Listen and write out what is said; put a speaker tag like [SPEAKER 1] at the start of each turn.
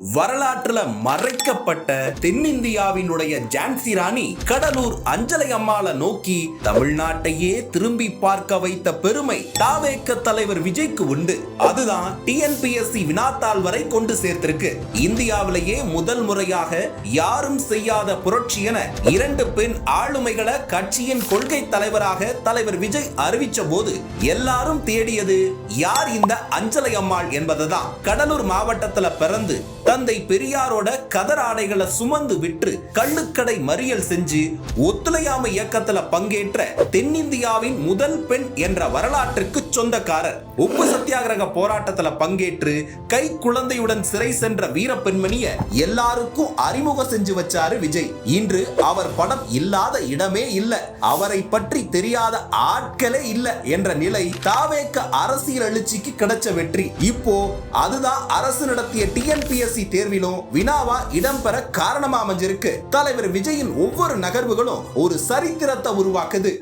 [SPEAKER 1] வரலாற்றுல மறைக்கப்பட்ட தென்னிந்தியாவினுடைய ஜான்சி ராணி கடலூர் அஞ்சலை அம்மாளை நோக்கி தமிழ்நாட்டையே திரும்பி பார்க்க வைத்த பெருமை தாவேக்க தலைவர் விஜய்க்கு உண்டு. அதுதான் டிஎன்பிஎஸ்சி வினாத்தாள் வரை கொண்டு சேர்த்திருக்கு. இந்தியாவிலேயே முதல் முறையாக யாரும் செய்யாத புரட்சி என இரண்டு பெண் ஆளுமைகளை கட்சியின் கொள்கை தலைவராக தலைவர் விஜய் அறிவித்த போது எல்லாரும் தேடியது யார் இந்த அஞ்சலை அம்மாள் என்பதுதான். கடலூர் மாவட்டத்துல பிறந்து தந்தை பெரியாரோட கதர் ஆடைகளை சுமந்து விற்று கள்ளுக்கடை மறியல் செஞ்சு ஒத்துழையாமை இயக்கத்துல பங்கேற்ற தென்னிந்தியாவின் முதல் பெண் என்ற வரலாற்றுக்கு சொந்தக்காரர். உப்பு சத்தியாகிரக போராட்டத்துல பங்கேற்று கை குழந்தையுடன் சிறை சென்ற வீர பெண்மணிய எல்லாருக்கும் அறிமுகம் செஞ்சு வச்சாரு விஜய். இன்று அவர் படம் இல்லாத இடமே இல்ல. அவரை பற்றி தெரியாத ஆட்களே இல்ல என்ற நிலை தாவேக்க அரசியல் எழுச்சிக்கு கிடைச்ச வெற்றி. இப்போ அதுதான் அரசு நடத்திய டிஎன்பிஎஸ்சி தேர்விலும் வினாவா இடம்பெற காரணமா அமைஞ்சிருக்கு. தலைவர் விஜயின் ஒவ்வொரு நகர்வுகளும் ஒரு சரித்திரத்தை உருவாக்குது.